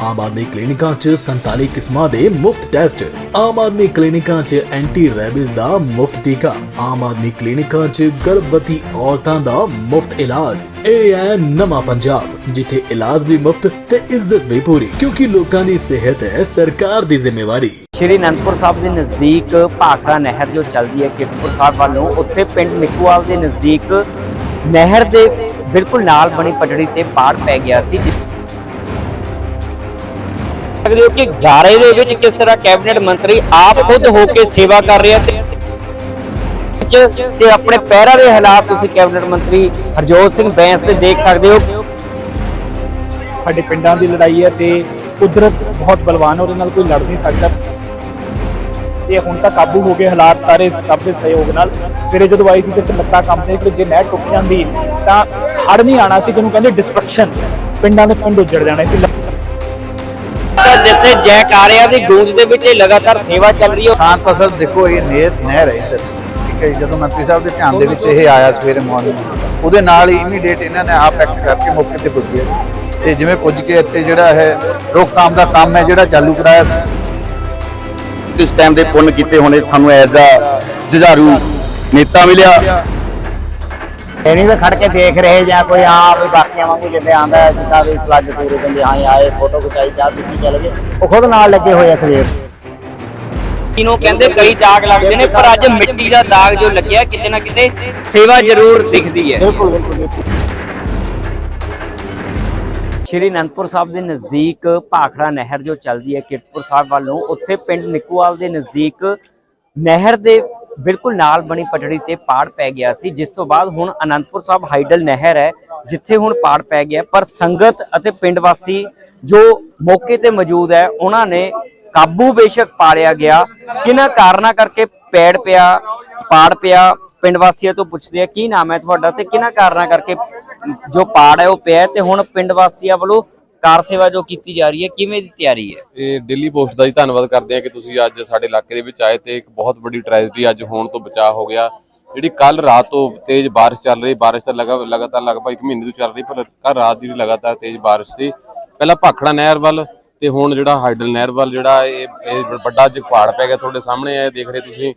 ਆਮ ਆਦਮੀ ਕਲੀਨਿਕਾਂ 'ਚ 47 ਕਿਸਮਾਂ ਦੇ ਮੁਫਤ ਟੈਸਟ। ਆਮ ਆਦਮੀ ਕਲੀਨਿਕਾਂ 'ਚ ਐਂਟੀ ਰੈਬਿਸ ਦਾ ਮੁਫਤ ਟੀਕਾ। ਆਮ ਆਦਮੀ ਕਲੀਨਿਕਾਂ 'ਚ ਗਰਭਵਤੀ ਔਰਤਾਂ ਦਾ ਮੁਫਤ ਇਲਾਜ। ਇਹ ਹੈ ਨਵਾਂ ਪੰਜਾਬ, ਜਿੱਥੇ ਇਲਾਜ ਵੀ ਮੁਫਤ ਤੇ ਇੱਜ਼ਤ ਵੀ ਪੂਰੀ। ਕਿਉਂਕਿ ਲੋਕਾਂ ਦੀ ਸਿਹਤ ਹੈ ਸਰਕਾਰ ਦੀ ਜ਼ਿੰਮੇਵਾਰੀ। ਸ਼੍ਰੀ ਅਨੰਦਪੁਰ ਸਾਹਿਬ ਦੇ ਨਜ਼ਦੀਕ ਭਾਖੜਾ ਨਹਿਰ ਜੋ ਚੱਲਦੀ ਹੈ ਕਿਰਤਪੁਰ ਸਾਹਿਬ ਵੱਲੋਂ, ਉੱਥੇ ਪਿੰਡ ਨਿੱਕੂਵਾਲ ਦੇ ਨਜ਼ਦੀਕ ਨਹਿਰ ਦੇ ਬਿਲਕੁਲ ਨਾਲ ਬਣੀ ਪਟੜੀ ਤੇ ਪਾੜ ਪੈ ਗਿਆ ਸੀ ਜਿਸ- ਸਕਦੇ ਹੋ ਕਿ ਗਾਰੇ ਦੇ ਵਿੱਚ ਕਿਸ ਤਰ੍ਹਾਂ ਕੈਬਨਿਟ ਮੰਤਰੀ ਆਪ ਖੁਦ ਹੋ ਕੇ ਸੇਵਾ ਕਰ ਰਿਹਾ ਤੇ ਤੇ ਆਪਣੇ ਪੈਰਾਂ ਦੇ ਹਾਲਾਤ ਤੁਸੀਂ ਕੈਬਨਿਟ ਮੰਤਰੀ ਹਰਜੋਤ ਸਿੰਘ ਬੈਂਸ ਤੇ ਦੇਖ ਸਕਦੇ ਹੋ। ਸਾਡੇ ਪਿੰਡਾਂ ਦੀ ਲੜਾਈ ਹੈ ਤੇ ਕੁਦਰਤ ਬਹੁਤ ਬਲਵਾਨ ਉਹਦੇ ਨਾਲ ਕੋਈ ਲੜ ਨਹੀਂ ਸਕਦਾ। ਤੇ ਹੁਣ ਤਾਂ ਕਾਬੂ ਹੋ ਗਏ ਹਾਲਾਤ ਸਾਰੇ ਰੱਬ ਦੇ ਸਹਿਯੋਗ ਨਾਲ। ਸਵੇਰੇ ਜਦੋਂ ਆਈ ਸੀ ਤੇ ਲੱਤਾਂ ਕੰਬਦੇ ਕਿ ਜੇ ਨਹਿਰ ਟੁੱਟ ਜਾਂਦੀ ਤਾਂ ਹੜ ਨਹੀਂ ਆਣਾ ਸੀ, ਜਿਹਨੂੰ ਕਹਿੰਦੇ ਡਿਸਟਰਕਸ਼ਨ ਪਿੰਡਾਂ ਦੇ ਪਿੰਡ ਉੱਜੜ ਜਾਣੇ ਸੀ। ਜਿੱਥੇ ਜੈਕਾਰਿਆਂ ਦੀ ਗੂੰਜ ਦੇ ਵਿੱਚ ਇਹ ਲਗਾਤਾਰ ਸੇਵਾ ਚੱਲ ਰਹੀ ਹੈ। ਕਿਸਾਨ ਫਸਲ ਦੇਖੋ ਇਹ ਨਹਿਰ ਨਹਿਰ ਹੈ ਇੱਧਰ। ਠੀਕ ਹੈ ਜੀ, ਜਦੋਂ ਮੰਤਰੀ ਸਾਹਿਬ ਦੇ ਧਿਆਨ ਦੇ ਵਿੱਚ ਇਹ ਆਇਆ ਸਵੇਰੇ ਮਾਰਨਿੰਗ ਉਹਦੇ ਨਾਲ ਹੀ ਇਮੀਡੀਏਟ ਇਹਨਾਂ ਨੇ ਆਪ ਐਕਟ ਕਰਕੇ ਮੌਕੇ ਤੇ ਪੁੱਜੇ। ਤੇ ਜਿਵੇਂ ਪੁੱਜ ਕੇ ਇੱਥੇ ਜਿਹੜਾ ਹੈ ਰੋਕਥਾਮ ਦਾ ਕੰਮ ਹੈ ਜਿਹੜਾ ਚਾਲੂ ਕਰਾਇਆ ਸੀ। ਇਸ ਟਾਈਮ ਦੇ ਪੁੰਨ ਕੀਤੇ ਹੋਣੇ ਸਾਨੂੰ ਐਜ਼ ਆ ਜੁਝਾਰੂ ਨੇਤਾ ਮਿਲਿਆ। ਨਹੀਂ ਤਾਂ ਖੜ ਕੇ ਦੇਖ ਰਹੇ ਜਾਂ ਕੋਈ ਵੀ ਬਾਕੀਆਂ ਵਾਂਗੂ ਜਿੱਦੇ ਆਂਦਾ ਜਿੱਦਾਂ ਵੀ ਫਲੱਡ ਟੂਰਿਜ਼ਮ ਦੇ ਹਾਂ ਆਏ ਫੋਟੋ ਖਿਚਾਈ ਚਾਹ ਪੀਤੀ ਚੱਲ ਗਏ। ਉਹ ਖੁਦ ਨਾਲ ਲੱਗੇ ਹੋਏ ਆ ਸਵੇਰ। ਇਹਨੂੰ ਕਹਿੰਦੇ ਕਈ ਦਾਗ ਲੱਗਦੇ ਨੇ ਪਰ ਅੱਜ ਮਿੱਟੀ ਦਾ ਦਾਗ ਜੋ ਲੱਗਿਆ ਕਿਤੇ ਨਾ ਕਿਤੇ ਸੇਵਾ ਜ਼ਰੂਰ ਦਿਖਦੀ ਹੈ। ਬਿਲਕੁਲ ਬਿਲਕੁਲ ਬਿਲਕੁਲ। ਸ਼੍ਰੀ ਅਨੰਦਪੁਰ ਸਾਹਿਬ ਦੇ ਨਜ਼ਦੀਕ ਭਾਖੜਾ ਨਹਿਰ ਜੋ ਚੱਲਦੀ ਹੈ ਕਿਰਤਪੁਰ ਸਾਹਿਬ ਵੱਲੋਂ ਉੱਥੇ ਪਿੰਡ ਨਿੱਕੂਵਾਲ ਦੇ ਨਜ਼ਦੀਕ ਨਹਿਰ ਦੇ ਬਿਲਕੁਲ ਨਾਲ ਬਣੀ ਪਟੜੀ ਤੇ ਪਾੜ ਪੈ ਗਿਆ ਸੀ। ਜਿਸ ਤੋਂ ਬਾਅਦ ਹੁਣ ਅਨੰਦਪੁਰ ਸਾਹਿਬ ਹਾਈਡਲ ਨਹਿਰ ਹੈ, ਜਿੱਥੇ ਹੁਣ ਪਾੜ ਪੈ ਗਿਆ। ਪਰ ਸੰਗਤ ਅਤੇ ਪਿੰਡ ਵਾਸੀ ਜੋ ਮੌਕੇ ਤੇ ਮੌਜੂਦ ਹੈ, ਉਹਨਾਂ ਨੇ ਕਾਬੂ ਬੇਸ਼ੱਕ ਪਾੜਿਆ ਗਿਆ। ਕਿਹਨਾਂ ਕਾਰਨਾਂ ਕਰਕੇ ਪੈੜ ਪਿਆ, ਪਾੜ ਪਿਆ, ਪਿੰਡ ਵਾਸੀਆਂ ਤੋਂ ਪੁੱਛਦੇ ਆ ਕੀ ਨਾਮ ਹੈ ਤੁਹਾਡਾ ਤੇ ਕਿਹਨਾਂ ਕਾਰਨਾਂ ਕਰਕੇ ਜੋ ਪਾੜ ਹੈ ਉਹ ਪਿਆ ਹੈ? ਤੇ ਹੁਣ ਪਿੰਡ ਵਾਸੀਆਂ ਵੱਲੋਂ ਕਾਰ ਸੇਵਾ ਜੋ ਕੀਤੀ ਜਾ ਰਹੀ ਹੈ, ਕਿਵੇਂ ਦੀ ਤਿਆਰੀ ਹੈ? ਇਹ ਦਿੱਲੀ ਪੋਸਟ ਦਾ ਹੀ ਧੰਨਵਾਦ ਕਰਦੇ ਹਾਂ ਕਿ ਤੁਸੀਂ ਅੱਜ ਸਾਡੇ ਇਲਾਕੇ ਦੇ ਵਿੱਚ ਆਏ ਤੇ ਇੱਕ ਬਹੁਤ ਵੱਡੀ ਟ੍ਰੈਜਡੀ ਅੱਜ ਹੋਣ ਤੋਂ ਬਚਾਅ ਹੋ ਗਿਆ। ਜਿਹੜੀ ਕੱਲ ਰਾਤ ਤੋਂ ਤੇਜ਼ ਬਾਰਿਸ਼ ਚੱਲ ਰਹੀ, ਬਾਰਿਸ਼ ਤਾਂ ਲਗਾ, ਲਗਾਤਾਰ ਲਗਭਗ ਇੱਕ ਮਹੀਨੇ ਤੋਂ ਚੱਲ ਰਹੀ, ਪਰ ਕੱਲ ਰਾਤ ਦੀ ਲਗਾਤਾਰ ਤੇਜ਼ ਬਾਰਿਸ਼ ਸੀ, ਪਹਿਲਾਂ ਭਾਖੜਾ ਨਹਿਰ ਵੱਲ ਤੇ ਹੁਣ ਜਿਹੜਾ ਹਾਈਡਲ ਨਹਿਰ ਵੱਲ ਜਿਹੜਾ ਇਹ ਵੱਡਾ ਜਿਹਾ ਪਹਾੜ ਪੈ ਗਿਆ ਤੁਹਾਡੇ ਸਾਹਮਣੇ ਹੈ ਦੇਖ ਰਹੇ ਤੁਸੀਂ,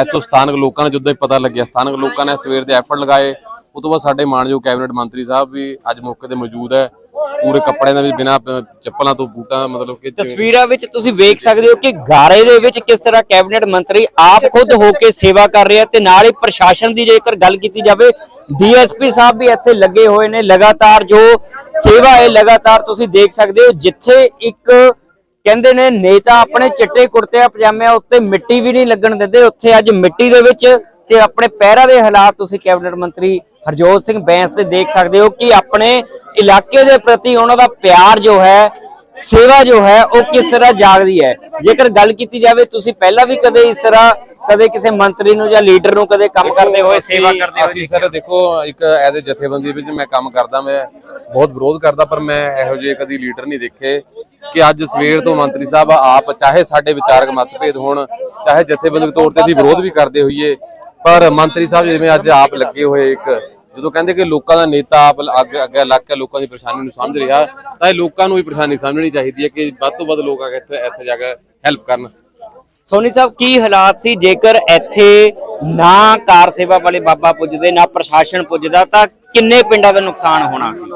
ਇੱਥੋਂ ਸਥਾਨਕ ਲੋਕਾਂ ਨੂੰ ਜਦੋਂ ਹੀ ਪਤਾ ਲੱਗਿਆ, ਸਥਾਨਕ ਲੋਕਾਂ ਨੇ ਸਵੇਰ ਦੇ ਐਫਰਟ ਲਗਾਏ। ਉਸ ਤੋਂ ਬਾਅਦ ਸਾਡੇ ਮਾਨਯੋਗ ਕੈਬਨਿਟ ਮੰਤਰੀ ਸਾਹਿਬ ਵੀ ਅੱਜ ਮੌਕੇ ਤੇ ਮੌਜੂਦ ਹੈ। ਪੂਰੇ ਕੱਪੜਿਆਂ ਦਾ ਵੀ ਬਿਨਾ ਚੱਪਲਾਂ ਤੋਂ ਬੂਟਾਂ, ਮਤਲਬ ਕਿ ਤਸਵੀਰਾਂ ਵਿੱਚ ਤੁਸੀਂ ਵੇਖ ਸਕਦੇ ਹੋ ਕਿ ਗਾਰੇ ਦੇ ਵਿੱਚ ਕਿਸ ਤਰ੍ਹਾਂ ਕੈਬਨਿਟ ਮੰਤਰੀ ਆਪ ਖੁਦ ਹੋ ਕੇ ਸੇਵਾ ਕਰ ਰਿਹਾ ਤੇ ਨਾਲ ਹੀ ਪ੍ਰਸ਼ਾਸਨ ਦੀ ਜੇਕਰ ਗੱਲ ਕੀਤੀ ਜਾਵੇ, ਡੀਐਸਪੀ ਸਾਹਿਬ ਵੀ ਇੱਥੇ ਲੱਗੇ ਹੋਏ ਨੇ ਲਗਾਤਾਰ, ਜੋ ਸੇਵਾ ਹੈ, ਲਗਾਤਾਰ ਤੁਸੀਂ ਦੇਖ ਸਕਦੇ ਹੋ, ਜਿੱਥੇ ਇੱਕ ਕਹਿੰਦੇ ਨੇ ਨੇਤਾ ਆਪਣੇ ਚਿੱਟੇ ਕੁੜਤੇ, ਪਜਾਮਿਆਂ ਉੱਤੇ ਮਿੱਟੀ ਵੀ ਨਹੀਂ ਲੱਗਣ ਦਿੰਦੇ, ਉੱਥੇ ਅੱਜ ਮਿੱਟੀ ਦੇ ਵਿੱਚ ਤੇ ਆਪਣੇ ਪੈਰਾਂ ਦੇ ਹਾਲਾਤ ਤੁਸੀਂ ਕੈਬਨਿਟ ਮੰਤਰੀ ਹਰਜੋਤ ਸਿੰਘ ਬੈਂਸ ਤੇ ਦੇਖ ਸਕਦੇ ਹੋ ਕਿ ਆਪਣੇ ਇਲਾਕੇ ਦੇ ਪ੍ਰਤੀ ਉਹਨਾਂ ਦਾ ਪਿਆਰ ਜੋ ਹੈ ਸੇਵਾ ਜੋ ਹੈ ਉਹ ਕਿਸ ਤਰ੍ਹਾਂ ਜਾਗਦੀ ਹੈ। ਜੇਕਰ ਗੱਲ ਕੀਤੀ ਜਾਵੇ ਤੁਸੀਂ ਪਹਿਲਾਂ ਵੀ ਕਦੇ ਇਸ ਤਰ੍ਹਾਂ ਕਦੇ ਕਿਸੇ ਮੰਤਰੀ ਨੂੰ ਜਾਂ ਲੀਡਰ ਨੂੰ ਕਦੇ ਕੰਮ ਕਰਦੇ ਹੋਏ ਸੇਵਾ ਕਰਦੇ ਹੋਏ ਅਸੀਂ ਸਰ ਦੇਖੋ ਇੱਕ ਐਜ਼ ਜਥੇਬੰਦੀ ਵਿੱਚ ਮੈਂ ਕੰਮ ਕਰਦਾ ਮੈਂ ਬਹੁਤ ਵਿਰੋਧ ਕਰਦਾ ਪਰ ਮੈਂ ਇਹੋ ਜਿਹੇ ਕਦੀ ਲੀਡਰ ਨਹੀਂ ਦੇਖੇ ਕਿ ਅੱਜ ਸਵੇਰ ਤੋਂ ਮੰਤਰੀ ਸਾਹਿਬ ਆਪ ਚਾਹੇ ਸਾਡੇ ਵਿਚਾਰਕ ਮਤਭੇਦ ਹੋਣ ਚਾਹੇ ਜਥੇਬੰਦਕ ਤੌਰ ਤੇ ਅਸੀਂ ਵਿਰੋਧ ਵੀ ਕਰਦੇ ਹੋਈਏ ਪਰ ਮੰਤਰੀ ਸਾਹਿਬ ਜਿਵੇਂ ਅੱਜ ਆਪ ਲੱਗੇ ਹੋਏ ਇੱਕ ਜਦੋਂ ਕਹਿੰਦੇ ਕਿ ਲੋਕਾਂ ਦਾ ਨੇਤਾ ਆਪ ਅੱਗੇ ਅੱਗੇ ਲੱਗ ਕੇ ਲੋਕਾਂ ਦੀ ਪਰੇਸ਼ਾਨੀ ਨੂੰ ਸਮਝ ਰਿਹਾ ਤਾਂ ਇਹ ਲੋਕਾਂ ਨੂੰ ਵੀ ਪਰੇਸ਼ਾਨੀ ਸਮਝਣੀ ਚਾਹੀਦੀ ਹੈ ਕਿ ਵੱਧ ਤੋਂ ਵੱਧ ਲੋਕ ਆ ਕੇ ਇੱਥੇ ਇੱਥੇ ਜਾ ਕੇ ਹੈਲਪ ਕਰਨ। ਸੋਨੀ ਸਾਹਿਬ ਕੀ ਹਾਲਾਤ ਸੀ? ਜੇਕਰ ਇੱਥੇ ਨਾ ਕਾਰ ਸੇਵਾ ਵਾਲੇ ਬਾਬਾ ਪੁੱਜਦੇ ਨਾ ਪ੍ਰਸ਼ਾਸਨ ਪੁੱਜਦਾ ਤਾਂ ਕਿੰਨੇ ਪਿੰਡਾਂ ਦਾ ਨੁਕਸਾਨ ਹੋਣਾ ਸੀ?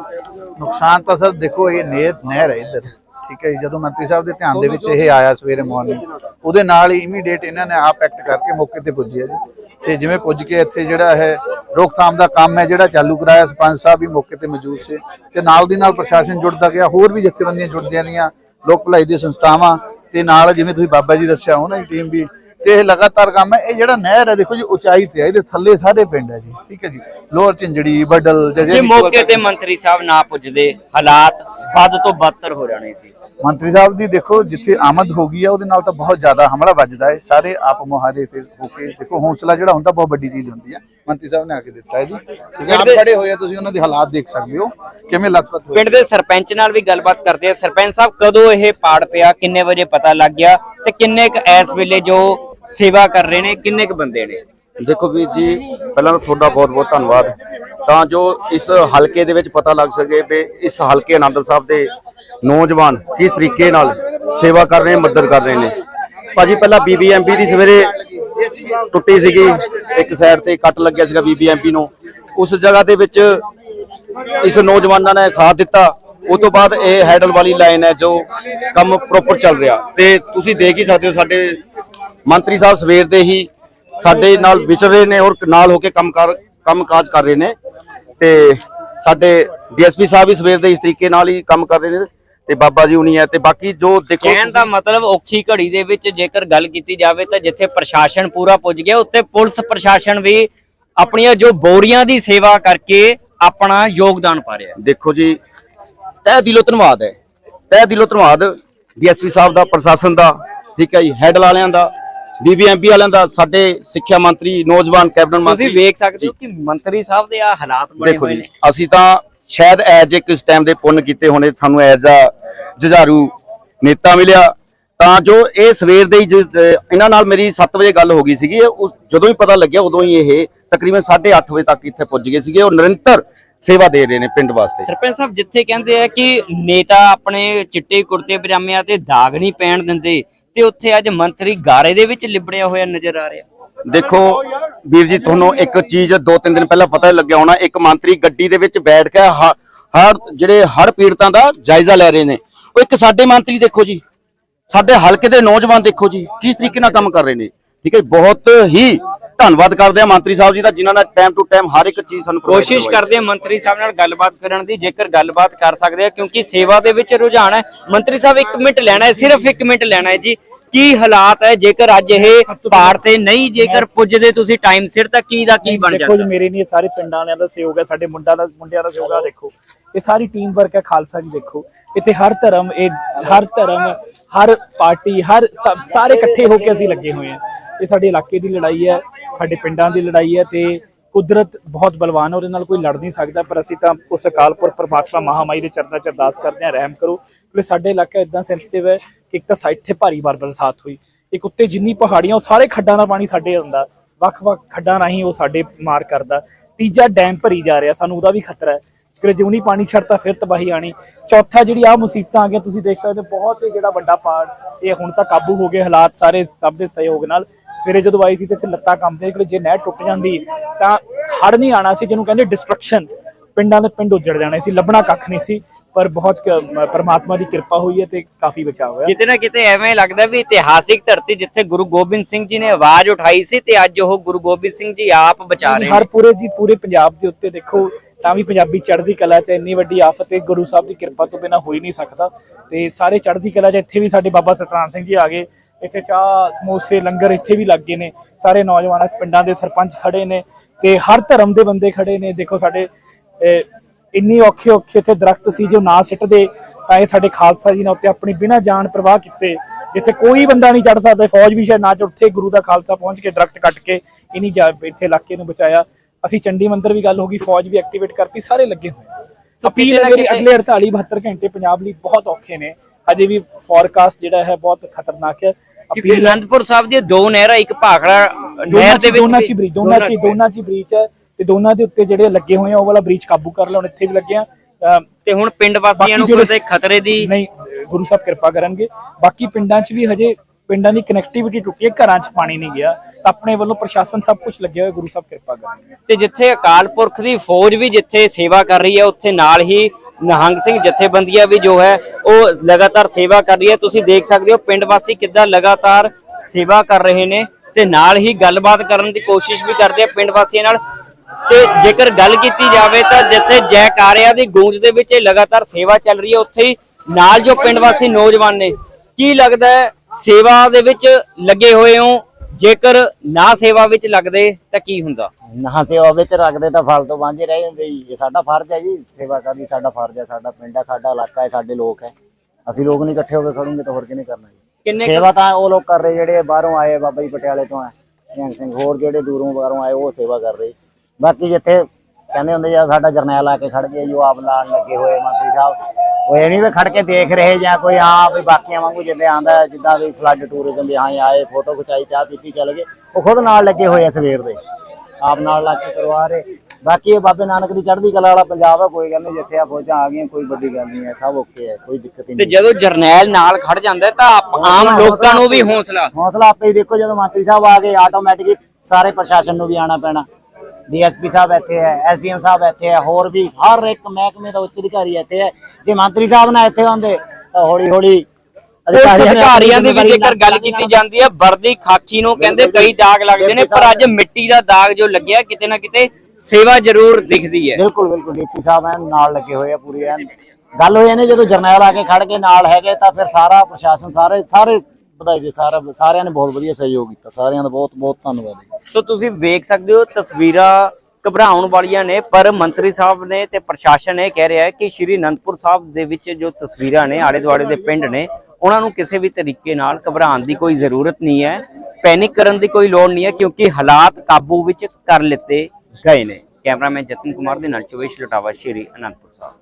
ਨੁਕਸਾਨ ਤਾਂ ਸਰ ਦੇਖੋ ਇਹ ਨਹਿਰ ਨਹਿਰ ਹੈ ਇੱਧਰ ਠੀਕ ਹੈ ਜਦੋਂ ਮੰਤਰੀ ਸਾਹਿਬ ਦੇ ਧਿਆਨ ਦੇ ਵਿੱਚ ਇਹ ਆਇਆ ਸਵੇਰੇ ਮਾਰਨਿੰਗ ਉਹਦੇ ਨਾਲ ਹੀ ਇਮੀਡੀਏਟ ਇਹਨਾਂ ਨੇ ਆਪ ਐਕਟ ਕਰਕੇ ਮੌਕੇ ਤੇ ਪੁੱਜੇ ਜੀ। ਤੇ ਜਿਵੇਂ ਪੁੱਜ ਕੇ ਇੱਥੇ ਜਿਹੜਾ ਹੈ ਰੋਕਥਾਮ ਦਾ ਕੰਮ ਹੈ ਜਿਹੜਾ ਚਾਲੂ ਕਰਾਇਆ ਸਰਪੰਚ ਸਾਹਿਬ ਵੀ ਮੌਕੇ ਤੇ ਮੌਜੂਦ ਸੀ ਤੇ ਨਾਲ ਦੀ ਨਾਲ ਪ੍ਰਸ਼ਾਸਨ ਜੁੜਦਾ ਗਿਆ ਹੋਰ ਵੀ ਜਥੇਬੰਦੀਆਂ ਜੁੜਦੀਆਂ ਰਹੀਆਂ ਲੋਕ ਭਲਾਈ ਦੀਆਂ ਸੰਸਥਾਵਾਂ ਤੇ ਨਾਲ ਜਿਵੇਂ ਤੁਸੀਂ ਬਾਬਾ ਜੀ ਦੱਸਿਆ ਉਹਨਾਂ ਦੀ ਟੀਮ ਵੀ ਤੇ ਇਹ ਲਗਾਤਾਰ ਕੰਮ ਹੈ। ਇਹ ਜਿਹੜਾ ਨਹਿਰ ਹੈ ਦੇਖੋ ਜੀ ਉਚਾਈ ਤੇ ਹੈ ਇਹਦੇ ਥੱਲੇ ਸਾਰੇ ਪਿੰਡ ਹੈ ਜੀ ਠੀਕ ਹੈ ਜੀ। ਲੋਅਰ ਝਿੰਜੜੀ ਬੱਡਲ ਜੇ ਮੌਕੇ ਤੇ ਮੰਤਰੀ ਸਾਹਿਬ ਨਾ ਪੁੱਜਦੇ ਹਾਲਾਤ ਵੱਧ ਤੋਂ ਬਦਤਰ ਹੋ ਜਾਣੇ ਸੀ। ਮੰਤਰੀ ਸਾਹਿਬ ਦੀ ਦੇਖੋ ਜਿੱਥੇ ਆਮਦ ਹੋ ਗਈ ਹੈ ਉਹਦੇ ਨਾਲ ਤਾਂ ਬਹੁਤ ਜ਼ਿਆਦਾ ਹਮਲਾ ਵੱਜਦਾ ਹੈ। ਸਾਰੇ ਆਪ ਮੁਹਾਰੇ ਫਿਰ ਹੋ ਕੇ ਦੇਖੋ ਹੌਸਲਾ ਜਿਹੜਾ ਹੁੰਦਾ ਬਹੁਤ ਵੱਡੀ ਚੀਜ਼ ਹੁੰਦੀ ਹੈ। ਮੰਤਰੀ ਸਾਹਿਬ ਨੇ ਆ ਕੇ ਦਿੱਤਾ ਹੈ ਜੀ। ਠੀਕ ਹੈ ਆਪ ਖੜੇ ਹੋਏ ਆ ਤੁਸੀਂ ਉਹਨਾਂ ਦੇ ਹਾਲਾਤ ਦੇਖ ਸਕਦੇ ਹੋ। ਕਿਵੇਂ ਲੱਤਪੱਤ ਹੋਏ ਪਿੰਡ ਦੇ ਸਰਪੰਚ ਨਾਲ ਵੀ ਗੱਲਬਾਤ ਕਰਦੇ ਆ। ਸਰਪੰਚ ਸਾਹਿਬ ਕਦੋਂ ਇਹ ਪਾੜ ਪਿਆ? ਕਿੰਨੇ ਵਜੇ ਪਤਾ ਲੱਗ ਗਿਆ? ਤੇ ਕਿੰਨੇ ਕ ਇਸ ਵੇਲੇ ਜੋ ਸੇਵਾ ਕਰ ਰਹੇ ਨੇ ਕਿੰਨੇ ਕ ਬੰਦੇ ਨੇ? ਦੇਖੋ ਵੀਰ ਜੀ ਪਹਿਲਾਂ ਤਾਂ ਤੁਹਾਡਾ ਬਹੁਤ ਬਹੁਤ ਧੰਨਵਾਦ। ਤਾਂ ਜੋ ਇਸ ਹਲਕੇ ਦੇ ਵਿੱਚ ਪਤਾ ਲੱਗ ਸਕੇ ਵੀ ਇਸ ਹਲਕੇ ਆਨੰਦਪੁਰ ਸਾਹਿਬ ਦੇ ਨੌਜਵਾਨ ਕਿਸ ਤਰੀਕੇ ਨਾਲ ਸੇਵਾ ਕਰ ਰਹੇ, ਮਦਦ ਕਰ ਰਹੇ ਨੇ? ਭਾਜੀ, ਪਹਿਲਾਂ ਬੀਬੀਐਮਪੀ ਦੀ ਸਵੇਰੇ ਟੁੱਟੀ ਸੀਗੀ, ਇੱਕ ਸਾਈਡ ਤੇ ਕੱਟ ਲੱਗਿਆ ਸੀਗਾ ਬੀਬੀਐਮਪੀ ਨੂੰ। ਉਸ ਜਗ੍ਹਾ ਦੇ ਵਿੱਚ ਇਸ ਨੌਜਵਾਨਾਂ ਨੇ ਸਾਥ ਦਿੱਤਾ। ਉਸ ਤੋਂ ਬਾਅਦ ਇਹ ਹੈਡਲ ਵਾਲੀ ਲਾਈਨ ਹੈ ਜੋ ਕੰਮ ਪ੍ਰੋਪਰ ਚੱਲ ਰਿਹਾ। ਤੇ ਤੁਸੀਂ ਦੇਖ ਹੀ ਸਕਦੇ ਹੋ, ਸਾਡੇ ਮੰਤਰੀ ਸਾਹਿਬ ਸਵੇਰ ਦੇ ਹੀ ਸਾਡੇ ਨਾਲ ਵਿਚਰ ਰਹੇ ਨੇ ਔਰ ਨਾਲ ਹੋ ਕੇ ਕੰਮ ਕਰ, ਕੰਮ ਕਾਜ ਕਰ ਰਹੇ ਨੇ। ਤੇ ਸਾਡੇ ਡੀਐਸਪੀ ਸਾਹਿਬ ਵੀ ਸਵੇਰ ਦੇ ਇਸ ਤਰੀਕੇ ਨਾਲ ਹੀ ਕੰਮ ਕਰ ਰਹੇ ਨੇ। ਤੇ ਬਾਬਾ ਜੀ ਹੁਣੀ ਹੈ ਤੇ ਬਾਕੀ ਜੋ ਦੇਖੋ ਕਹਿਣ ਦਾ ਮਤਲਬ ਔਖੀ ਘੜੀ ਦੇ ਵਿੱਚ ਜੇਕਰ ਗੱਲ ਕੀਤੀ ਜਾਵੇ ਤਾਂ ਜਿੱਥੇ ਪ੍ਰਸ਼ਾਸਨ ਪੂਰਾ ਪੁੱਜ ਗਿਆ ਉੱਥੇ ਪੁਲਿਸ ਪ੍ਰਸ਼ਾਸਨ ਵੀ ਆਪਣੀਆਂ ਜੋ ਬੋਰੀਆਂ ਦੀ ਸੇਵਾ ਕਰਕੇ ਆਪਣਾ ਯੋਗਦਾਨ ਪਾ ਰਿਹਾ ਦੇਖੋ ਜੀ ਤਹਿ ਦਿਲੋਂ ਧੰਨਵਾਦ ਹੈ। ਤਹਿ ਦਿਲੋਂ ਧੰਨਵਾਦ ਡੀਐਸਪੀ ਸਾਹਿਬ ਦਾ ਪ੍ਰਸ਼ਾਸਨ ਦਾ ਠੀਕ ਹੈ ਜੀ ਹੈਡ ਵਾਲਿਆਂ ਦਾ ਬੀਬੀਐਮਪੀ ਵਾਲਿਆਂ ਦਾ ਸਾਡੇ ਸਿੱਖਿਆ ਮੰਤਰੀ ਨੌਜਵਾਨ ਕੈਬਨਿਟ ਤੁਸੀਂ ਮੰਤਰੀ ਵੇਖ ਸਕਦੇ ਹੋ ਕਿ ਮੰਤਰੀ ਸਾਹਿਬ ਦੇ ਆ ਹਾਲਾਤ ਬਣੇ ਦੇਖੋ ਹੋਏ ਜੀ ਨੇ। ਅਸੀਂ ਤਾਂ ਸ਼ਾਇਦ ਐਜ ਇੱਕ ਇਸ ਟਾਈਮ ਦੇ ਪੁੰਨ ਕੀਤੇ ਹੋਣੇ ਸਾਨੂੰ ਐਜ ਆ ਜੁਝਾਰੂ ਨੇਤਾ ਮਿਲਿਆ। ਤਾਂ ਜੋ ਇਹ ਸਵੇਰ ਦੇ ਹੀ ਇਹਨਾਂ ਨਾਲ ਮੇਰੀ 7 ਵਜੇ ਗੱਲ ਹੋ ਗਈ ਸੀਗੀ। ਉਸ ਜਦੋਂ ਹੀ ਪਤਾ ਲੱਗਿਆ ਉਦੋਂ ਹੀ ਇਹ ਤਕਰੀਬਨ 8:30 ਵਜੇ ਤੱਕ ਇੱਥੇ ਪੁੱਜ ਗਏ ਸੀਗੇ। ਉਹ ਨਿਰੰਤਰ ਸੇਵਾ ਦੇ ਰਹੇ ਨੇ ਪਿੰਡ ਵਾਸਤੇ। ਸਰਪੰਚ ਸਾਹਿਬ ਜਿੱਥੇ ਕਹਿੰਦੇ ਆ ਕਿ ਨੇਤਾ ਆਪਣੇ ਚਿੱਟੇ ਕੁੜਤੇ ਪਜਾਮਿਆਂ ਤੇ ਦਾਗ ਨਹੀਂ ਪੈਣ ਦਿੰਦੇ ਤੇ ਉੱਥੇ ਅੱਜ ਮੰਤਰੀ ਗਾਰੇ ਦੇ ਵਿੱਚ ਲਿਬੜਿਆ ਹੋਇਆ ਨਜ਼ਰ ਆ ਰਿਹਾ। ਦੇਖੋ ਵੀਰ ਜੀ ਤੁਹਾਨੂੰ ਇੱਕ ਚੀਜ਼ ਦੋ ਤਿੰਨ ਦਿਨ ਪਹਿਲਾਂ ਪਤਾ ਲੱਗਿਆ ਹੋਣਾ। ਇੱਕ ਮੰਤਰੀ ਗੱਡੀ ਦੇ ਵਿੱਚ ਬੈਠ ਕੇ ਹਰ ਜਿਹੜੇ ਹਰ ਪੀੜਤਾਂ ਦਾ ਜਾਇਜ਼ਾ ਲੈ ਰਹੇ ਨੇ। ਉਹ ਇੱਕ ਸਾਡੇ ਮੰਤਰੀ ਦੇਖੋ ਜੀ ਸਾਡੇ ਹਲਕੇ ਦੇ ਨੌਜਵਾਨ ਦੇਖੋ ਜੀ ਕਿਸ ਤਰੀਕੇ ਨਾਲ ਕੰਮ ਕਰ ਰਹੇ ਨੇ। ਠੀਕ ਹੈ ਬਹੁਤ ਹੀ ਧੰਨਵਾਦ ਕਰਦੇ ਆ ਮੰਤਰੀ ਸਾਹਿਬ ਜੀ ਦਾ ਜਿਨ੍ਹਾਂ ਨੇ ਟਾਈਮ ਟੂ ਟਾਈਮ ਹਰ ਇੱਕ ਚੀਜ਼ ਸਾਨੂੰ ਕੋਸ਼ਿਸ਼। ਕਰਦੇ ਆ ਮੰਤਰੀ ਸਾਹਿਬ ਨਾਲ ਗੱਲਬਾਤ ਕਰਨ ਦੀ ਜੇਕਰ ਗੱਲਬਾਤ ਕਰ ਸਕਦੇ ਆ ਕਿਉਂਕਿ ਸੇਵਾ ਦੇ ਵਿੱਚ ਰੁਝਾਨ ਹੈ। ਮੰਤਰੀ ਸਾਹਿਬ 1 ਮਿੰਟ ਲੈਣਾ ਹੈ ਸਿਰਫ 1 ਮਿੰਟ ਲੈਣਾ ਹੈ ਜੀ। ਕੀ ਹਾਲਾਤ ਹੈ ਜੇਕਰ ਅੱਜ ਇਹ ਪਾੜ ਤੇ ਨਹੀਂ ਜੇਕਰ ਪੁੱਜਦੇ ਤੁਸੀਂ ਟਾਈਮ ਸਿਰ ਤਾਂ ਕੀ ਦਾ ਕੀ ਬਣ ਦੇਖੋ ਜੀ ਜਾਂਦਾ ਮੇਰੇ ਨਹੀਂ ਸਾਰੇ ਪਿੰਡਾਂ ਵਾਲਿਆਂ ਦਾ ਸਹਿਯੋਗ ਹੈ ਸਾਡੇ ਮੁੰਡਾ ਦਾ ਮੁੰਡਿਆਂ ਦਾ ਸਹਿਯੋਗ ਆ ਦੇਖੋ। ਇਹ ਸਾਰੀ ਟੀਮ ਵਰਕ ਹੈ ਖਾਲਸਾ ਜੀ ਦੇਖੋ। ਇੱਥੇ ਹਰ ਧਰਮ, ਇਹ ਹਰ ਧਰਮ, ਹਰ ਪਾਰਟੀ, ਹਰ ਸਭ- ਸਾਰੇ ਇਕੱਠੇ ਹੋ ਕੇ ਅਸੀਂ ਲੱਗੇ ਹੋਏ ਹਾਂ। ਇਹ ਸਾਡੇ ਇਲਾਕੇ ਦੀ ਲੜਾਈ ਹੈ, ਸਾਡੇ ਪਿੰਡਾਂ ਦੀ ਲੜਾਈ ਹੈ ਤੇ ਕੁਦਰਤ ਬਹੁਤ ਬਲਵਾਨ ਹੈ ਉਹਦੇ ਨਾਲ ਕੋਈ ਲੜ ਨਹੀਂ ਸਕਦਾ, ਪਰ ਅਸੀਂ ਤਾਂ ਉਸ ਅਕਾਲਪੁਰ ਪਰਮਾਤਮਾ ਮਹਾਮਾਈ ਦੇ ਚਰਨਾਂ 'ਚ ਅਰਦਾਸ ਕਰਦੇ ਹਾਂ, ਰਹਿਮ ਕਰੋ। ਕਿਉਂਕਿ ਸਾਡੇ ਇਲਾਕਾ ਇਦਾਂ ਸੈਂਸਿਟਿਵ ਹੈ ਕਿ ਇੱਕ ਤਾਂ ਸਾਈਡ ਤੇ ਭਾਰੀ ਬਾਰ ਬਰਸਾਤ ਹੋਈ, ਇੱਕ ਉੱਤੇ ਜਿੰਨੀ ਪਹਾੜੀਆਂ, ਉਹ ਸਾਰੇ ਖੱਡਾਂ ਦਾ ਪਾਣੀ ਸਾਡੇ ਆਉਂਦਾ ਵੱਖ-ਵੱਖ ਖੱਡਾਂ ਰਾਹੀਂ ਉਹ ਸਾਡੇ ਮਾਰ ਕਰਦਾ। ਤੀਜਾ ਡੈਮ ਭਰੀ ਜਾ ਰਿਹਾ, ਸਾਨੂੰ ਉਹਦਾ ਵੀ ਖਤਰਾ ਹੈ। ਕਿ ਜਿਉਂ ਨਹੀਂ ਪਾਣੀ ਛੱਡਤਾ ਫਿਰ ਤਬਾਹੀ ਆਣੀ ਚੌਥਾ ਜਿਹੜੀ ਆ ਮੁਸੀਬਤਾਂ ਆ ਗਈਆਂ ਤੁਸੀਂ ਦੇਖ ਸਕਦੇ ਹੋ ਬਹੁਤ ਹੀ ਜਿਹੜਾ ਵੱਡਾ ਪਾੜ ਇਹ ਹੁਣ ਤਾਂ ਕਾਬੂ ਹੋ ਗਏ ਹਾਲਾਤ ਸਾਰੇ ਸਭ ਦੇ ਸਹਿਯੋਗ ਨਾਲ। ਸਵੇਰੇ ਜਦੋਂ ਆਈ ਸੀ ਤੇ ਇੱਥੇ ਲੱਤਾਂ ਕੰਬਦੇ ਕਿ ਜੇ ਨਹਿਰ ਟੁੱਟ ਜਾਂਦੀ ਤਾਂ ਹੜ ਨਹੀਂ ਆਣਾ ਸੀ ਜਿਹਨੂੰ ਕਹਿੰਦੇ ਡਿਸਟਰਕਸ਼ਨ ਪਿੰਡਾਂ ਦੇ ਪਿੰਡ ਉੱਜੜ ਜਾਣੇ ਸੀ ਲੱਭਣਾ ਕੱਖ ਨਹੀਂ ਸੀ ਪਰ ਬਹੁਤ ਪਰਮਾਤਮਾ ਦੀ ਕਿਰਪਾ ਹੋਈ ਹੈ ਤੇ ਕਾਫੀ ਬਚਾਅ ਹੋਇਆ। ਕਿਤੇ ਨਾ ਕਿਤੇ ਐਵੇਂ ਲੱਗਦਾ ਵੀ ਇਤਿਹਾਸਿਕ ਧਰਤੀ ਜਿੱਥੇ ਗੁਰੂ ਗੋਬਿੰਦ ਸਿੰਘ ਜੀ ਨੇ ਆਵਾਜ਼ ਉਠਾਈ ਸੀ ਤੇ ਅੱਜ ਉਹ ਗੁਰੂ ਗੋਬਿੰਦ ਸਿੰਘ ਜੀ ਆਪ ਬਚਾ ਰਹੇ ਹਰ ਪੂਰੇ ਜੀ ਪੂਰੇ ਪੰਜਾਬ ਦੇ ਉੱਤੇ ਦੇਖੋ ਤਾਂ ਵੀ ਪੰਜਾਬੀ ਚੜ੍ਹਦੀ ਕਲਾ 'ਚ ਇੰਨੀ ਵੱਡੀ ਆਫਤ ਹੈ, ਗੁਰੂ ਸਾਹਿਬ ਦੀ ਕਿਰਪਾ ਤੋਂ ਬਿਨਾ ਹੋ ਹੀ ਨਹੀਂ ਸਕਦਾ। ਤੇ ਸਾਰੇ ਚੜ੍ਹਦੀ ਕਲਾ 'ਚ ਇੱਥੇ ਵੀ ਸਾਡੇ ਬਾਬਾ ਸਤਨਾਮ ਸਿੰਘ ਜੀ ਆ ਗਏ। ਇੱਥੇ ਚਾਹ, ਸਮੋਸੇ, ਲੰਗਰ ਇੱਥੇ ਵੀ ਲੱਗੇ ਨੇ। ਸਾਰੇ ਨੌਜਵਾਨ ਇਸ ਪਿੰਡਾਂ ਦੇ ਸਰਪੰਚ ਖੜੇ ਨੇ ਤੇ ਹਰ ਧਰਮ ਦੇ ਬੰਦੇ ਖੜੇ ਨੇ। ਦੇਖੋ ਸਾਡੇ ਇੰਨੀ ਔਖੇ ਔਖੇ ਇੱਥੇ ਦਰਖਤ ਸੀ ਜੋ ਨਾ ਸਿੱਟਦੇ, ਤਾਂ ਇਹ ਸਾਡੇ ਖਾਲਸਾ ਜੀ ਨੇ ਉੱਤੇ ਆਪਣੀ ਬਿਨਾਂ ਜਾਨ ਪ੍ਰਵਾਹ ਕੀਤੇ, ਜਿੱਥੇ ਕੋਈ ਬੰਦਾ ਨਹੀਂ ਚੜ ਸਕਦਾ, ਫੌਜ ਵੀ ਸ਼ਾਇਦ ਨਾ ਚੜ੍ਹ ਉੱਥੇ ਗੁਰੂ ਦਾ ਖਾਲਸਾ ਪਹੁੰਚ ਕੇ ਦਰਖਤ ਕੱਟ ਕੇ, ਇਨੀ ਇੱਥੇ ਇਲਾਕੇ ਨੂੰ ਬਚਾਇਆ। ਅਸੀਂ ਚੰਡੀ ਮੰਦਰ ਵੀ ਗੱਲ ਹੋ ਗਈ ਫੌਜ ਵੀ ਐਕਟੀਵੇਟ ਕਰਤੀ ਸਾਰੇ ਲੱਗੇ ਹੋਏ। ਸੋ ਅਪੀਲ ਹੈ ਅਗਲੇ 48 72 ਘੰਟੇ ਪੰਜਾਬ ਲਈ ਬਹੁਤ ਔਖੇ ਨੇ। ਅਜੇ ਵੀ ਫੋਰਕਾਸਟ ਜਿਹੜਾ ਹੈ ਬਹੁਤ ਖਤਰਨਾਕ ਹੈ। ਕਿਉਂਕਿ ਅਨੰਦਪੁਰ ਸਾਹਿਬ ਦੀਆਂ ਦੋ ਨਹਿਰਾਂ ਇੱਕ ਭਾਖੜਾ ਨਹਿਰ ਦੇ ਵਿੱਚ ਦੋਨਾਂ ਚ ਬ੍ਰਿਜ ਦੋਨਾਂ ਚ ਦੋਨਾਂ ਚ ਬ੍ਰਿਜ ਹੈ ਤੇ ਦੋਨਾਂ ਦੇ ਉੱਤੇ ਜਿਹੜੇ ਲੱਗੇ ਹੋਏ ਆ ਉਹ ਵਾਲਾ ਬ੍ਰਿਜ ਕਾਬੂ ਕਰ ਲਿਆ ਹੁਣ ਇੱਥੇ ਵੀ ਲੱਗੇ ਆ। ਤੇ ਹੁਣ ਪਿੰਡ ਵਾਸੀਆਂ ਨੂੰ ਕੋਈ ਖਤਰੇ ਦੀ ਨਹੀਂ ਗੁਰੂ ਸਾਹਿਬ ਕਿਰਪਾ ਕਰਨਗੇ। ਬਾਕੀ ਪਿੰਡਾਂ 'ਚ ਵੀ ਹਜੇ ਪਿੰਡਾਂ ਦੀ ਕਨੈਕਟੀਵਿਟੀ ਟੁੱਟੀ ਹੈ, ਘਰਾਂ 'ਚ ਪਾਣੀ ਨਹੀਂ ਗਿਆ। ਤਾਂ ਆਪਣੇ ਵੱਲੋਂ ਪ੍ਰਸ਼ਾਸਨ ਸਭ ਕੁਝ ਲੱਗਿਆ ਹੋਇਆ, ਗੁਰੂ ਸਾਹਿਬ ਕਿਰਪਾ ਕਰਨਗੇ ਤੇ ਜਿੱਥੇ ਅਕਾਲ ਪੁਰਖ ਦੀ ਫੌਜ ਵੀ ਜਿੱਥੇ ਸੇਵਾ ਕਰ ਰਹੀ ਹੈ, ਉੱਥੇ ਨਾਲ ਹੀ ਨਿਹੰਗ ਸਿੰਘ ਜਥੇਬੰਦੀਆਂ ਵੀ ਜੋ ਹੈ, ਉਹ ਲਗਾਤਾਰ ਸੇਵਾ ਕਰ ਰਹੀ ਹੈ। ਤੁਸੀਂ ਦੇਖ ਸਕਦੇ ਹੋ, ਪਿੰਡ ਵਾਸੀ ਕਿੱਦਾਂ ਲਗਾਤਾਰ ਸੇਵਾ ਕਰ ਰਹੇ ਨੇ ਤੇ ਨਾਲ ਹੀ ਗੱਲਬਾਤ ਕਰਨ ਦੀ ਕੋਸ਼ਿਸ਼ ਵੀ ਕਰਦੇ ਆ ਪਿੰਡ ਵਾਸੀਆਂ ਨਾਲ। ਤੇ ਜੇਕਰ ਗੱਲ ਕੀਤੀ ਜਾਵੇ ਤਾਂ ਜਿੱਥੇ ਜੈਕਾਰਿਆਂ ਦੀ ਗੂੰਜ ਦੇ ਵਿੱਚ ਇਹ ਲਗਾਤਾਰ ਸੇਵਾ ਚੱਲ ਰਹੀ ਹੈ, ਉੱਥੇ ਹੀ ਨਾਲ ਜੋ ਪਿੰਡ ਵਾਸੀ ਨੌਜਵਾਨ ਨੇ, ਕੀ ਲੱਗਦਾ ਹੈ ਸੇਵਾ ਦੇ ਵਿੱਚ ਲੱਗੇ ਹੋਏ ਹੋ। ਜੇਕਰ ਨਾ ਸੇਵਾ ਵਿੱਚ ਲੱਗਦੇ ਤਾਂ ਕੀ ਹੁੰਦਾ? ਨਾ ਸੇਵਾ ਵਿੱਚ ਰੱਖਦੇ ਤਾਂ ਫਲ ਤੋਂ ਵਾਂਝੇ ਰਹਿ ਜਾਂਦੇ ਜੀ। ਇਹ ਸਾਡਾ ਫਰਜ਼ ਹੈ ਜੀ। ਸੇਵਾ ਕਰਨੀ ਸਾਡਾ ਫਰਜ਼ ਹੈ। ਸਾਡਾ ਪਿੰਡ ਹੈ ਸਾਡਾ ਇਲਾਕਾ ਹੈ ਸਾਡੇ ਲੋਕ ਹੈ। ਅਸੀਂ ਲੋਕ ਨਹੀਂ ਇਕੱਠੇ ਹੋ ਕੇ ਖੜੂਗੇ ਤਾਂ ਹੋਰ ਕਿਹਨੇ ਕਰਨਾ ਜੀ? ਸੇਵਾ ਤਾਂ ਉਹ ਲੋਕ ਕਰ ਰਹੇ ਜਿਹੜੇ ਬਾਹਰੋਂ ਆਏ ਬਾਬਾ ਜੀ ਪਟਿਆਲੇ ਤੋਂ ਆ ਨਿਹੰਗ ਸਿੰਘ ਹੋਰ ਜਿਹੜੇ ਦੂਰੋਂ ਬਾਹਰੋਂ ਆਏ ਉਹ ਸੇਵਾ ਕਰ ਰਹੇ। ਬਾਕੀ ਜਿੱਥੇ ਕਹਿੰਦੇ ਹੁੰਦੇ ਆ ਸਾਡਾ ਜਰਨੈਲ ਆ ਕੇ ਖੜ ਗਿਆ ਜੋ ਆਪ ਲਾਣ ਲੱਗੇ ਹੋਏ ਮੰਤਰੀ ਸਾਹਿਬ। ਉਹ ਇਹ ਨਹੀਂ ਵੀ ਖੜ ਕੇ ਦੇਖ ਰਹੇ ਜਾਂ ਕੋਈ ਹਾਂ ਵੀ ਬਾਕੀਆਂ ਵਾਂਗੂ ਜਿੱਦੇ ਆਂਦਾ ਜਿੱਦਾਂ ਵੀ ਫਲੱਡ ਟੂਰਿਜ਼ਮ ਵੀ ਹਾਂ ਆਏ ਫੋਟੋ ਖਿਚਾਈ ਚਾਹ ਪੀਤੀ ਚਲੇ ਗਏ। ਉਹ ਖੁਦ ਨਾਲ ਲੱਗੇ ਹੋਏ ਆ ਸਵੇਰ ਦੇ। ਆਪ ਨਾਲ ਲੱਗ ਕੇ ਕਰਵਾ ਰਹੇ। ਬਾਕੀ ਇਹ ਬਾਬੇ ਨਾਨਕ ਦੀ ਚੜ੍ਹਦੀ ਕਲਾ ਵਾਲਾ ਪੰਜਾਬ ਹੈ ਕੋਈ ਗੱਲ ਨਹੀਂ ਜਿੱਥੇ ਆ ਫੌਜਾਂ ਆ ਗਈਆਂ ਕੋਈ ਵੱਡੀ ਗੱਲ ਨਹੀਂ ਹੈ ਸਭ ਓਕੇ ਹੈ ਕੋਈ ਦਿੱਕਤ ਹੀ ਤੇ ਨਹੀਂ। ਜਦੋਂ ਜਰਨੈਲ ਨਾਲ ਖੜ ਜਾਂਦਾ ਹੈ ਤਾਂ ਆਪ- ਆਮ ਲੋਕਾਂ ਨੂੰ ਵੀ ਹੌਸਲਾ। ਹੌਸਲਾ ਆਪੇ ਹੀ ਦੇਖੋ ਜਦੋਂ ਮੰਤਰੀ ਸਾਹਿਬ ਆ ਗਏ ਆਟੋਮੈਟਿਕ ਸਾਰੇ ਪ੍ਰਸ਼ਾਸਨ ਨੂੰ ਵੀ ਆਣਾ ਪੈਣਾ। ਡੀਐਸਪੀ ਸਾਹਿਬ ਇੱਥੇ ਹੈ ਐਸਡੀਐਮ ਸਾਹਿਬ ਇੱਥੇ ਹੈ ਹੋਰ ਵੀ ਹਰ ਇੱਕ ਮਹਿਕਮੇ ਦਾ ਉੱਚ ਅਧਿਕਾਰੀ ਇੱਥੇ ਹੈ। ਜੇ ਮੰਤਰੀ ਸਾਹਿਬ ਨਾ ਇੱਥੇ ਹੁੰਦੇ ਤਾਂ ਹੌਲੀ ਹੌਲੀ ਅਧਿਕਾਰੀਆਂ ਦੀ ਵੀ ਜੇਕਰ ਗੱਲ ਕੀਤੀ ਜਾਂਦੀ ਹੈ ਵਰਦੀ ਖਾਕੀ ਨੂੰ ਕਹਿੰਦੇ ਕਈ ਦਾਗ ਲੱਗਦੇ ਨੇ ਪਰ ਅੱਜ ਮਿੱਟੀ ਦਾ ਦਾਗ ਜੋ ਲੱਗਿਆ ਕਿਤੇ ਨਾ ਕਿਤੇ ਸੇਵਾ ਜ਼ਰੂਰ ਦਿਖਦੀ ਹੈ। ਬਿਲਕੁਲ ਬਿਲਕੁਲ ਡੀਪੀ ਸਾਹਿਬ ਐਨ ਨਾਲ ਲੱਗੇ ਹੋਏ ਆ ਪੂਰੀ ਐਨ। ਗੱਲ ਹੋਈ ਨੇ ਜਦੋਂ ਜਰਨੈਲ ਆ ਕੇ ਖੜ ਕੇ ਨਾਲ ਹੈਗੇ ਤਾਂ ਫਿਰ ਸਾਰਾ ਪ੍ਰਸ਼ਾਸਨ ਸਾਰੇ ਸਾਰੇ ਵਧਾਈ ਦੇ, ਸਾਰਾ ਸਾਰਿਆਂ ਨੇ ਬਹੁਤ ਵਧੀਆ ਸਹਿਯੋਗ ਕੀਤਾ। ਸਾਰਿਆਂ ਦਾ ਬਹੁਤ ਬਹੁਤ ਧੰਨਵਾਦ ਹੈ ਸੋ ਤੁਸੀਂ ਵੇਖ ਸਕਦੇ ਹੋ, ਤਸਵੀਰਾਂ ਘਬਰਾਉਣ ਵਾਲੀਆਂ ਨੇ, ਪਰ ਮੰਤਰੀ ਸਾਹਿਬ ਨੇ ਤੇ ਪ੍ਰਸ਼ਾਸਨ ਇਹ ਕਹਿ ਰਿਹਾ ਹੈ ਕਿ ਸ਼੍ਰੀ ਅਨੰਦਪੁਰ ਸਾਹਿਬ ਦੇ ਵਿੱਚ ਜੋ ਤਸਵੀਰਾਂ ਨੇ ਆਲੇ ਦੁਆਲੇ ਦੇ ਪਿੰਡ ਨੇ, ਉਹਨਾਂ ਨੂੰ ਕਿਸੇ ਵੀ ਤਰੀਕੇ ਨਾਲ ਘਬਰਾਉਣ ਦੀ ਕੋਈ ਜ਼ਰੂਰਤ ਨਹੀਂ ਹੈ, ਪੈਨਿਕ ਕਰਨ ਦੀ ਕੋਈ ਲੋੜ ਨਹੀਂ ਹੈ, ਕਿਉਂਕਿ ਹਾਲਾਤ ਕਾਬੂ ਵਿੱਚ ਕਰ ਲਿੱਤੇ ਗਏ ਨੇ। ਕੈਮਰਾਮੈਨ ਜਤਨ ਕੁਮਾਰ ਦੇ ਨਾਲ ਚਵੇਸ਼ ਲਟਾਵਾ, ਸ਼੍ਰੀ ਅਨੰਦਪੁਰ ਸਾਹਿਬ।